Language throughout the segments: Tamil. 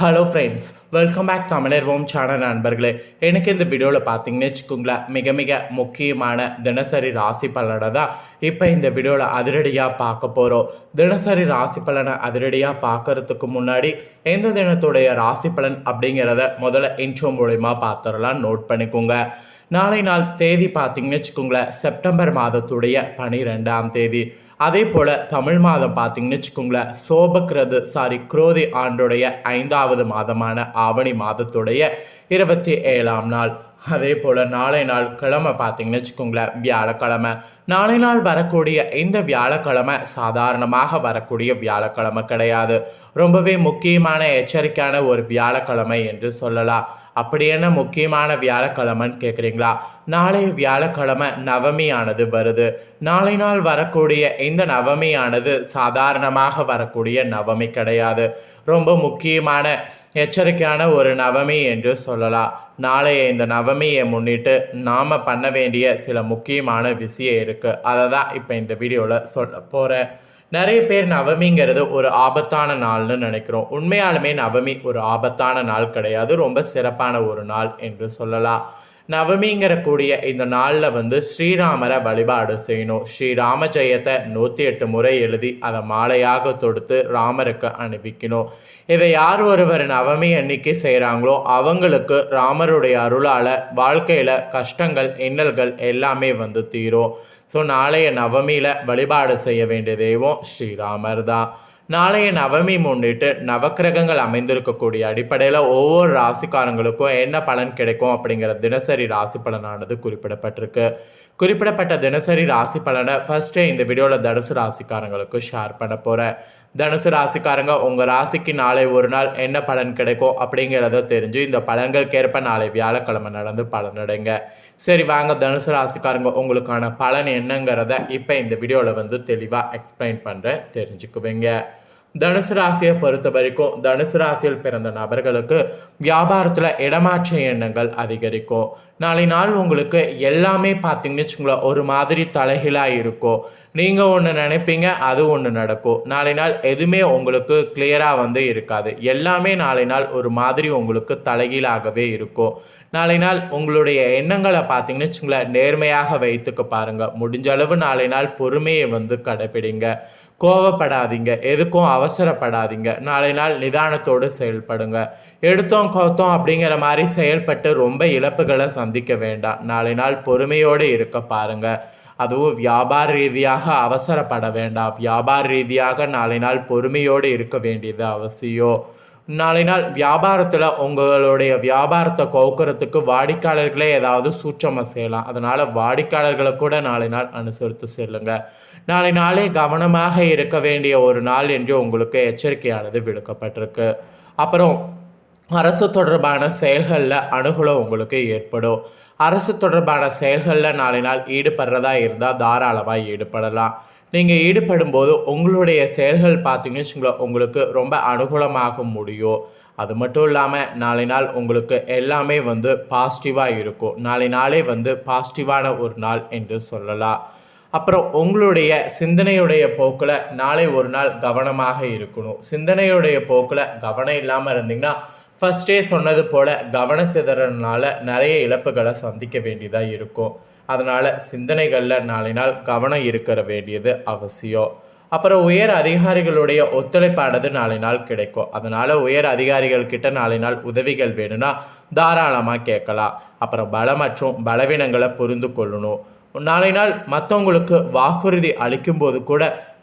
ஹலோ ஃப்ரெண்ட்ஸ் வெல்கம் பேக் ஓம் சேனல் நண்பர்களே. எனக்கு இந்த வீடியோவில் பார்த்தீங்கன்னு வச்சுக்கோங்களேன் மிக மிக முக்கியமான தினசரி ராசி பலனை தான் இப்போ இந்த வீடியோவில் அதிரடியாக பார்க்க போகிறோம் தினசரி ராசி பலனை அதிரடியாக பார்க்கறதுக்கு முன்னாடி எந்த தினத்துடைய ராசி பலன் அப்படிங்கிறத முதல்ல இன்ட்ரோ மூலயமா பார்த்துடலாம் நோட் பண்ணிக்கோங்க. நாளை நாள் தேதி பார்த்தீங்கன்னு வச்சுக்கோங்களேன் செப்டம்பர் மாதத்துடைய பனிரெண்டாம் தேதி. அதே போல் தமிழ் மாதம் பார்த்தீங்கன்னு வச்சுக்கோங்களேன் சோபக்கிறது சாரி குரோதி ஆண்டுடைய ஐந்தாவது மாதமான ஆவணி மாதத்துடைய இருபத்தி ஏழாம் நாள். அதே போல் நாளை நாள் கிழமை பார்த்தீங்கன்னு வச்சுக்கோங்களேன் வியாழக்கிழமை. நாளை நாள் வரக்கூடிய இந்த வியாழக்கிழமை சாதாரணமாக வரக்கூடிய வியாழக்கிழமை கிடையாது. ரொம்பவே முக்கியமான எச்சரிக்கையான ஒரு வியாழக்கிழமை என்று சொல்லலாம். அப்படி என்ன முக்கியமான வியாழக்கிழமைன்னு கேட்குறீங்களா நாளைய வியாழக்கிழமை நவமியானது வருது. நாளை நாள் வரக்கூடிய இந்த நவமியானது சாதாரணமாக வரக்கூடிய நவமி கிடையாது. ரொம்ப முக்கியமான எச்சரிக்கையான ஒரு நவமி என்று சொல்லலாம். நாளைய இந்த நவமியை முன்னிட்டு நாம் பண்ண வேண்டிய சில முக்கியமான விஷயம் இருக்குது அதை தான் இப்போ இந்த வீடியோவில் சொல்ல போகிறேன் நிறைய பேர் நவமிங்கிறது ஒரு ஆபத்தான நாள்னு நினைக்கிறோம். உண்மையாலுமே நவமி ஒரு ஆபத்தான நாள் கிடையாது. ரொம்ப சிறப்பான ஒரு நாள் என்று சொல்லலாம். நவமிங்கிற கூடிய இந்த நாளில் வந்து ஸ்ரீராமரை வழிபாடு செய்யணும். ஸ்ரீராம ஜெயத்தை நூற்றி எட்டு முறை எழுதி அதை மாலையாக தொடுத்து ராமருக்கு அனுப்பிக்கணும். இதை யார் ஒருவர் நவமி அன்னைக்கு செய்கிறாங்களோ அவங்களுக்கு ராமருடைய அருளால் வாழ்க்கையில் கஷ்டங்கள் இன்னல்கள் எல்லாமே வந்து தீரும். ஸோ நாளைய நவமியில் வழிபாடு செய்ய வேண்டிய தெய்வம் ஸ்ரீராமர் தான் நாளைய நவமி முன்னிட்டு நவக்கிரகங்கள் அமைந்திருக்கக்கூடிய அடிப்படையில் ஒவ்வொரு ராசிக்காரங்களுக்கும் என்ன பலன் கிடைக்கும் அப்படிங்கிற தினசரி ராசி பலனானது குறிப்பிடப்பட்டிருக்கு. குறிப்பிடப்பட்ட தினசரி ராசி பலனை ஃபஸ்ட்டே இந்த வீடியோவில் தனுசு ராசிக்காரங்களுக்கு ஷேர் பண்ண போகிறேன் தனுசு ராசிக்காரங்க உங்கள் ராசிக்கு நாளை ஒரு நாள் என்ன பலன் கிடைக்கும் அப்படிங்கிறத தெரிஞ்சு இந்த பலன்களுக்கேற்ப நாளை வியாழக்கிழமை நடந்து பலனடைங்க. சரி வாங்க தனுசு ராசிக்காரங்க உங்களுக்கான பலன் என்னங்கிறத இப்போ இந்த வீடியோவில் வந்து தெளிவாக எக்ஸ்பிளைன் பண்ணுறேன் தெரிஞ்சுக்குவீங்க. தனுசு ராசியை பொறுத்த வரைக்கும் தனுசு ராசியில் பிறந்த நபர்களுக்கு வியாபாரத்தில் இடமாற்ற எண்ணங்கள் அதிகரிக்கும். நாளை நாள் உங்களுக்கு எல்லாமே பார்த்தீங்கன்னு வச்சுங்களேன் ஒரு மாதிரி தலைகீழாக இருக்கும். நீங்கள் ஒன்று நினைப்பீங்க அது ஒன்று நடக்கும். நாளை நாள் எதுவுமே உங்களுக்கு கிளியராக வந்து இருக்காது. எல்லாமே நாளை நாள் ஒரு மாதிரி உங்களுக்கு தலைகீழாகவே இருக்கும். நாளை நாள் உங்களுடைய எண்ணங்களை பார்த்தீங்கன்னு வச்சுங்களேன் நேர்மையாக வைத்துக்க பாருங்கள் முடிஞ்ச அளவு நாளை நாள் பொறுமையை வந்து கடைப்பிடிங்க. கோவப்படாதீங்க. எதுக்கும் அவசரப்படாதீங்க. நாளை நாள் நிதானத்தோடு செயல்படுங்க. எடுத்தோம் கோத்தோம் அப்படிங்கிற மாதிரி செயல்பட்டு ரொம்ப இழப்புகளை சந்திக்க வேண்டாம். நாளை நாள் பொறுமையோடு இருக்க பாருங்க. அதுவும் வியாபார ரீதியாக அவசரப்பட வேண்டாம். வியாபார ரீதியாக நாளை நாள் பொறுமையோடு இருக்க வேண்டியது அவசியம். நாளை நாள் வியாபாரத்தில் உங்களுடைய வியாபாரத்தை கவுக்கிறதுக்கு வாடிக்கையாளர்களே ஏதாவது சூட்சமாக செய்யலாம். அதனால் வாடிக்கையாளர்களை கூட நாளை நாள் அனுசரித்து செல்லுங்க. நாளை நாளே கவனமாக இருக்க வேண்டிய ஒரு நாள் என்று உங்களுக்கு எச்சரிக்கையானது விடுக்கப்பட்டிருக்கு. அப்புறம் அரசு தொடர்பான செயல்களில் அணுகுலம் உங்களுக்கு ஏற்படும். அரசு தொடர்பான செயல்களில் நாளை நாள் ஈடுபடுறதா இருந்தால் தாராளமாக ஈடுபடலாம். நீங்கள் ஈடுபடும் போது உங்களுடைய செயல்கள் பார்த்தீங்கன்னு வச்சுங்களேன் உங்களுக்கு ரொம்ப அனுகூலமாக முடியும். அது மட்டும் இல்லாமல் நாளை நாள் உங்களுக்கு எல்லாமே வந்து பாசிட்டிவாக இருக்கும். நாளை நாளே வந்து பாசிட்டிவான ஒரு நாள் என்று சொல்லலாம். அப்புறம் உங்களுடைய சிந்தனையுடைய போக்கில் நாளை ஒரு நாள் கவனமாக இருக்கணும். சிந்தனையுடைய போக்கில் கவனம் இல்லாமல் இருந்தீங்கன்னா ஃபஸ்ட்டே சொன்னது போல் கவன சிதறனால நிறைய இழப்புகளை சந்திக்க வேண்டியதாக இருக்கும். அதனால் சிந்தனைகளில் நாளை நாள் கவனம் இருக்கிற வேண்டியது அவசியம். அப்புறம் உயர் அதிகாரிகளுடைய ஒத்துழைப்பானது நாளை நாள் கிடைக்கும். அதனால் உயர் அதிகாரிகள் கிட்ட நாளை நாள் உதவிகள் வேணும்னா தாராளமாக கேட்கலாம். அப்புறம் பலம் மற்றும் பலவீனங்களை புரிந்து கொள்ளணும். நாளை நாள் மற்றவங்களுக்கு வாக்குறுதி அளிக்கும்போது கூட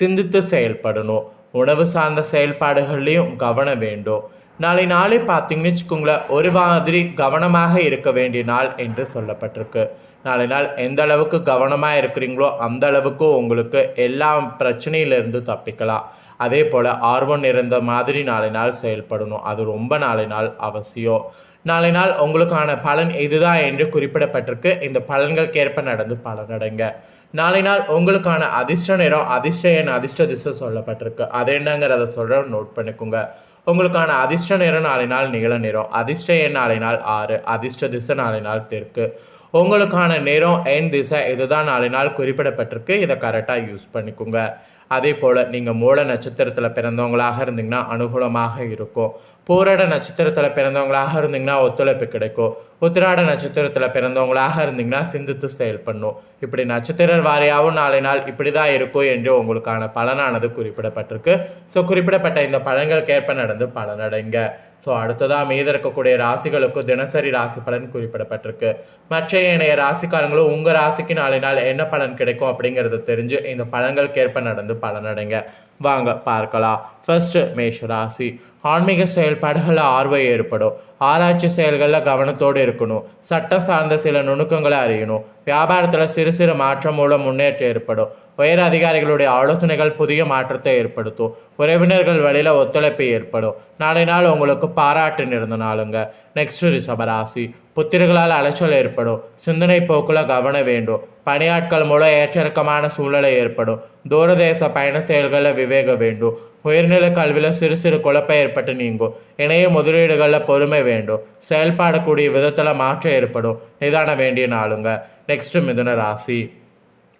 சிந்தித்து செயல்படணும். உணவு சார்ந்த செயல்பாடுகள்லேயும் கவனம் வேண்டும். நாளை நாளே பார்த்தீங்கன்னு வச்சுக்கோங்களேன் ஒரு மாதிரி கவனமாக இருக்க வேண்டிய நாள் என்று சொல்லப்பட்டிருக்கு. நாளை நாள் எந்த அளவுக்கு கவனமாக இருக்கிறீங்களோ அந்த அளவுக்கு உங்களுக்கு எல்லா பிரச்சனையிலிருந்து தப்பிக்கலாம். அதே போல் ஆர்வம் இருந்த மாதிரி நாளை நாள் செயல்படணும். அது ரொம்ப நாளை நாள் அவசியம். நாளை நாள் உங்களுக்கான பலன் இதுதான் என்று குறிப்பிடப்பட்டிருக்கு. இந்த பலன்களுக்கேற்ப நடந்து பலனடைங்க. நாளை நாள் உங்களுக்கான அதிர்ஷ்ட நிறம் அதிர்ஷ்ட என் அதிர்ஷ்ட திசை சொல்லப்பட்டிருக்கு. அது என்னங்கிறத சொல்கிற நோட் பண்ணிக்கோங்க. உங்களுக்கான அதிர்ஷ்ட நேரம் நாளை நாள் நிகழ நிறம். அதிர்ஷ்ட எண் நாளை நாள் ஆறு. அதிர்ஷ்ட திசை நாளை நாள் தெற்கு. உங்களுக்கான நேரம் என் திசை இதுதான் நாளை நாள் குறிப்பிடப்பட்டிருக்கு. இதை கரெக்டாக யூஸ் பண்ணிக்கோங்க. அதே போல் நீங்கள் மூல நட்சத்திரத்தில் பிறந்தவங்களாக இருந்தீங்கன்னா அனுகூலமாக இருக்கும். பூரட நட்சத்திரத்தில் பிறந்தவங்களாக இருந்தீங்கன்னா ஒத்துழைப்பு கிடைக்கும். உத்திராட நட்சத்திரத்தில் பிறந்தவங்களாக இருந்தீங்கன்னா சிந்தித்து செயல்படணும். இப்படி நட்சத்திர வாரியாகவும் நாளை நாள் இப்படி தான் இருக்கும் என்று உங்களுக்கான பலனானது குறிப்பிடப்பட்டிருக்கு. ஸோ குறிப்பிடப்பட்ட இந்த பலன்களுக்கேற்ப நடந்து பலனடைங்க. ஸோ அடுத்ததாக மீத இருக்கக்கூடிய ராசிகளுக்கு தினசரி ராசி பலன் குறிப்பிடப்பட்டிருக்கு. மற்ற இணைய ராசிக்காரங்களும் உங்கள் ராசிக்கு நாளை நாள் என்ன பலன் கிடைக்கும் அப்படிங்கிறத தெரிஞ்சு இந்த பலன்களுக்கேற்ப நடந்து பலனடைங்க. வாங்க பார்க்கலாம். ஃபர்ஸ்ட் மேஷ ராசி. ஆன்மீக செயல்பாடுகளில் ஆர்வம் ஏற்படும். ஆராய்ச்சி செயல்களில் கவனத்தோடு இருக்கணும். சட்டம் சார்ந்த சில நுணுக்கங்களை அறியணும். வியாபாரத்தில் சிறு சிறு மாற்றம் மூலம் முன்னேற்றம் ஏற்படும். உயர் அதிகாரிகளுடைய ஆலோசனைகள் புதிய மாற்றத்தை ஏற்படுத்தும். உறவினர்கள் வழியில் ஒத்துழைப்பு ஏற்படும். நாளை நாள் உங்களுக்கு பாராட்டு நிறந்த நாளுங்க. நெக்ஸ்ட் ரிஷபராசி. புத்திரர்களால் அலைச்சல் ஏற்படும். சிந்தனை போக்கில் கவனம் வேண்டும். பணியாட்கள் மூலம் ஏற்றிறக்கமான சூழ்நிலை ஏற்படும். தூரதேச பயண செயல்களில் விவேக வேண்டும். உயர்நிலை கல்வியில் சிறு சிறு குழப்பம் ஏற்பட்டு நீங்கும். இணைய முதலீடுகளில் பொறுமை வேண்டும். செயல்பாடக்கூடிய விதத்தில் மாற்றம் ஏற்படும். நிதான வேண்டிய நாளுங்க. நெக்ஸ்ட் மிதுன ராசி.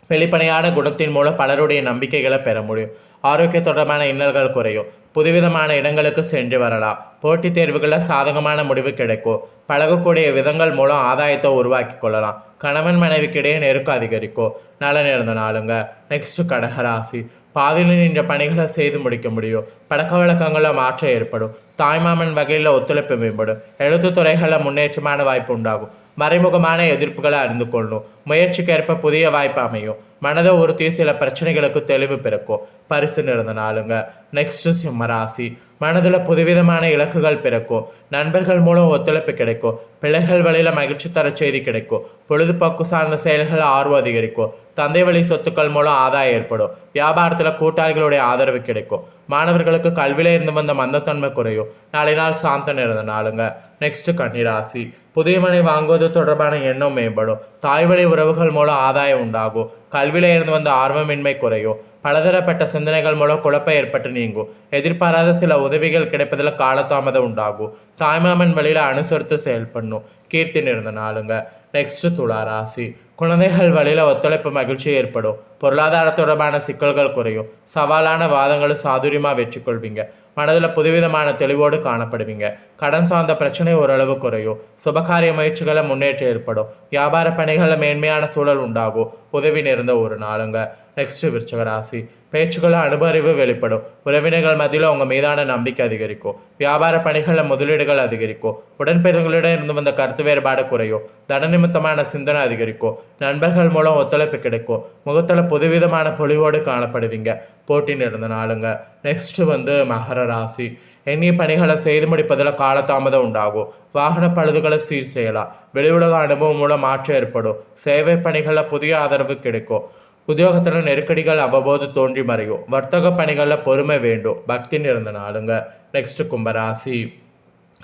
வெளிப்படையான குணத்தின் மூலம் பலருடைய நம்பிக்கைகளை பெற முடியும். ஆரோக்கிய தொடர்பான இன்னல்கள் குறையும். புதுவிதமான இடங்களுக்கு சென்று வரலாம். போட்டித் தேர்வுகளில் சாதகமான முடிவு கிடைக்கும். பழகக்கூடிய விதங்கள் மூலம் ஆதாயத்தை உருவாக்கி கொள்ளலாம். கணவன் மனைவிக்கிடையே நெருக்கம் அதிகரிக்கும். நலன் இருந்த நாளுங்க. நெக்ஸ்ட் கடகராசி பாதியில் நின்ற பணிகளை செய்து முடிக்க முடியும். பழக்க வழக்கங்களில் மாற்றம் ஏற்படும். தாய்மாமன் வகையில் ஒத்துழைப்பு மேம்படும். எழுத்து துறைகளில் முன்னேற்றமான வாய்ப்பு உண்டாகும். மறைமுகமான எதிர்ப்புகளை அறிந்து கொள்ளணும் முயற்சிக்கேற்ப புதிய வாய்ப்பு அமையும். மனதை உறுத்தி சில பிரச்சனைகளுக்கு தெளிவு பிறக்கும். பரிசு நிறந்த நாளுங்க. நெக்ஸ்ட் சிம்மராசி மனதில் புதுவிதமான இலக்குகள் பிறக்கும். நண்பர்கள் மூலம் ஒத்துழைப்பு கிடைக்கும். பிள்ளைகள் வழியில் மகிழ்ச்சி தர செய்தி கிடைக்கும். பொழுதுபோக்கு சார்ந்த செயல்கள் ஆர்வம் அதிகரிக்கும். தந்தை வழி சொத்துக்கள் மூலம் ஆதாயம் ஏற்படும். வியாபாரத்தில் கூட்டாளிகளுடைய ஆதரவு கிடைக்கும். மாணவர்களுக்கு கல்வியில இருந்து வந்த மந்தத்தன்மை குறையும். நாளை நாள் சாந்தம் இருந்த நாளுங்க. நெக்ஸ்ட் கன்னிராசி புதிய மனை வாங்குவது தொடர்பான எண்ணம் மேம்படும். தாய் வழி உறவுகள் மூலம் ஆதாயம் உண்டாகும் கல்வியில இருந்து வந்த ஆர்வமின்மை குறையும் பலதரப்பட்ட சிந்தனைகள் மூலம் குழப்பம் ஏற்பட்டு நீங்கும் எதிர்பாராத சில உதவிகள் கிடைப்பதில் காலதாமதம் உண்டாகும் தாய்மாமன் வழியில் அனுசரித்து செயல்படணும் கீர்த்தி நிறந்த நாளுங்க. நெக்ஸ்ட் துளா ராசி. குழந்தைகள் வழியில் ஒத்துழைப்பு மகிழ்ச்சி ஏற்படும். பொருளாதார தொடர்பான சிக்கல்கள் குறையும் சவாலான வாதங்களும் சாதுரியமாக வெற்றி கொள்வீங்க மனதில் புதுவிதமான தெளிவோடு காணப்படுவீங்க. கடன் சார்ந்த பிரச்சனை ஓரளவு குறையும். சுபகாரிய முயற்சிகளை முன்னேற்றம் ஏற்படும். வியாபார பணிகளில் மேன்மையான சூழல் உண்டாகும். உதவி நேர்ந்த ஒரு நாளுங்க. நெக்ஸ்ட் விருச்சக ராசி. பேச்சுக்கள் அனுபறிவு வெளிப்படும். உறவினர்கள் மத்தியில் உங்கள் மீதான நம்பிக்கை அதிகரிக்கும். வியாபார பணிகளில் முதலீடுகள் அதிகரிக்கும். உடன்பிறந்தங்களிடம் இருந்து வந்த கருத்து வேறுபாடு குறையும். தன நிமித்தமான சிந்தனை அதிகரிக்கும். நண்பர்கள் மூலம் ஒத்துழைப்பு கிடைக்கும். முகத்தில் புதுவிதமான பொலிவோடு காணப்படுவீங்க. போட்டி நிறந்த நாளுங்க. நெக்ஸ்ட்டு வந்து மகர ராசி. எண்ணிய பணிகளை செய்து முடிப்பதில் காலதாமதம் உண்டாகும். வாகன பழுதுகளை சீர் செய்யலாம். வெளியுலக அனுபவம் மூலம் மாற்றம் ஏற்படும். சேவை பணிகளில் புதிய ஆதரவு கிடைக்கும். உத்தியோகத்தில் நெருக்கடிகள் அவ்வப்போது தோன்றி மறையும். வர்த்தக பணிகளில் பொறுமை வேண்டும். பக்தி நிறந்த நாளுங்க. நெக்ஸ்ட் கும்பராசி.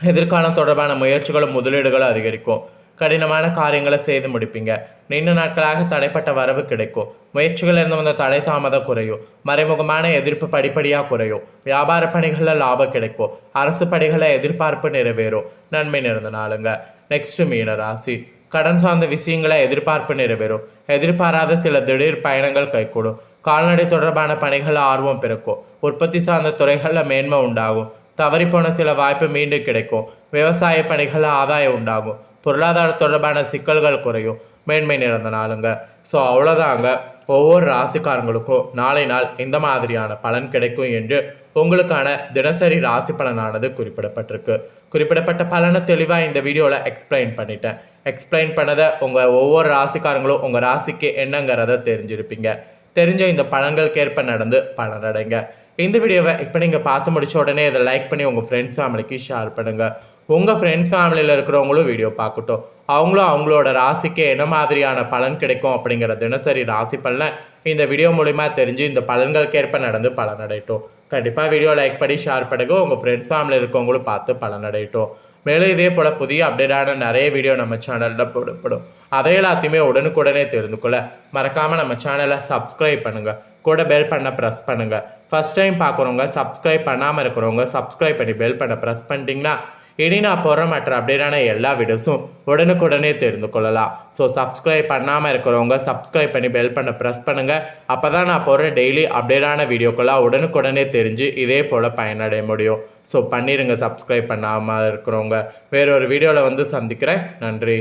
எதிர்காலம் தொடர்பான முயற்சிகளும் முதலீடுகளும் அதிகரிக்கும். கடினமான காரியங்களை செய்து முடிப்பீங்க. நீண்ட நாட்களாக தடைப்பட்ட வரவு கிடைக்கும். முயற்சிகள் இருந்து வந்த தடை தாமதம் குறையும். மறைமுகமான எதிர்ப்பு படிப்படியாக குறையும். வியாபார பணிகளில் லாபம் கிடைக்கும். அரசு பணிகளை எதிர்பார்ப்பு நிறைவேறும். நன்மை நிறந்த நாளுங்க. நெக்ஸ்ட் மீன ராசி கடன் சார்ந்த விஷயங்களை எதிர்பார்ப்பு நிறைவேறும். எதிர்பாராத சில திடீர் பயணங்கள் கைகூடும். கால்நடை தொடர்பான பணிகள் ஆர்வம் பிறக்கும். உற்பத்தி சார்ந்த துறைகளில் மேன்மை உண்டாகும். தவறிப்போன சில வாய்ப்பு மீண்டும் கிடைக்கும். விவசாய பணிகளில் ஆதாயம் உண்டாகும். பொருளாதார தொடர்பான சிக்கல்கள் குறையும். மேன்மை நிறந்த நாளுங்க. ஸோ அவ்வளோதாங்க ஒவ்வொரு ராசிக்காரங்களுக்கும் நாளை நாள் இந்த மாதிரியான பலன் கிடைக்கும் என்று உங்களுக்கான தினசரி ராசி பலனானது குறிப்பிடப்பட்டிருக்கு. குறிப்பிடப்பட்ட பலனை தெளிவாக இந்த வீடியோவில் எக்ஸ்பிளைன் பண்ணிட்டேன். எக்ஸ்பிளைன் பண்ணதை உங்கள் ஒவ்வொரு ராசிக்காரங்களும் உங்கள் ராசிக்கு என்னங்கிறத தெரிஞ்சிருப்பீங்க. தெரிஞ்ச இந்த பலன்களுக்கேற்ப நடந்து பலனடைங்க. இந்த வீடியோவை இப்போ நீங்கள் பார்த்து முடிச்ச உடனே இதை லைக் பண்ணி உங்கள் ஃப்ரெண்ட்ஸ் ஃபேமிலிக்கு ஷேர் பண்ணுங்கள் உங்கள் ஃப்ரெண்ட்ஸ் ஃபேமிலியில் இருக்கிறவங்களும் வீடியோ பார்க்கட்டும். அவங்களும் அவங்களோட ராசிக்கு என்ன மாதிரியான பலன் கிடைக்கும் அப்படிங்கிற தினசரி ராசி பலனை இந்த வீடியோ மூலிமா தெரிஞ்சு இந்த பலன்களுக்கேற்ப நடந்து பலனடையட்டும். கண்டிப்பாக வீடியோ லைக் பண்ணி ஷேர் பண்ணுங்க. உங்கள் ஃப்ரெண்ட்ஸ் ஃபேமிலியில் இருக்கவங்களும் பார்த்து பலனடையட்டும். மேலும் இதே போல் புதிய அப்டேட்டான நிறைய வீடியோ நம்ம சேனலில் போடப்படும். அதை எல்லாத்தையுமே உடனுக்குடனே தெரிந்து கொள்ள மறக்காமல் நம்ம சேனலை சப்ஸ்கிரைப் பண்ணுங்கள் கூட பெல் பண்ண ப்ரெஸ் பண்ணுங்கள் ஃபஸ்ட் டைம் பார்க்குறவங்க சப்ஸ்கிரைப் பண்ணாமல் இருக்கிறவங்க சப்ஸ்கிரைப் பண்ணி பெல் பண்ண ப்ரெஸ் பண்ணிட்டீங்கன்னா இனி நான் போகிற மற்ற அப்டேட்டான எல்லா வீடியோஸும் உடனுக்குடனே தெரிந்து கொள்ளலாம். ஸோ சப்ஸ்கிரைப் பண்ணாமல் இருக்கிறவங்க சப்ஸ்கிரைப் பண்ணி பெல் பண்ண ப்ரெஸ் பண்ணுங்கள் அப்போ தான் நான் போகிற டெய்லி அப்டேட்டான வீடியோக்கெல்லாம் உடனுக்குடனே தெரிஞ்சு இதே போல் பயனடைய முடியும். ஸோ பண்ணிடுங்க சப்ஸ்கிரைப் பண்ணாமல் இருக்கிறவங்க. வேறொரு வீடியோவில் வந்து சந்திக்கிறேன். நன்றி.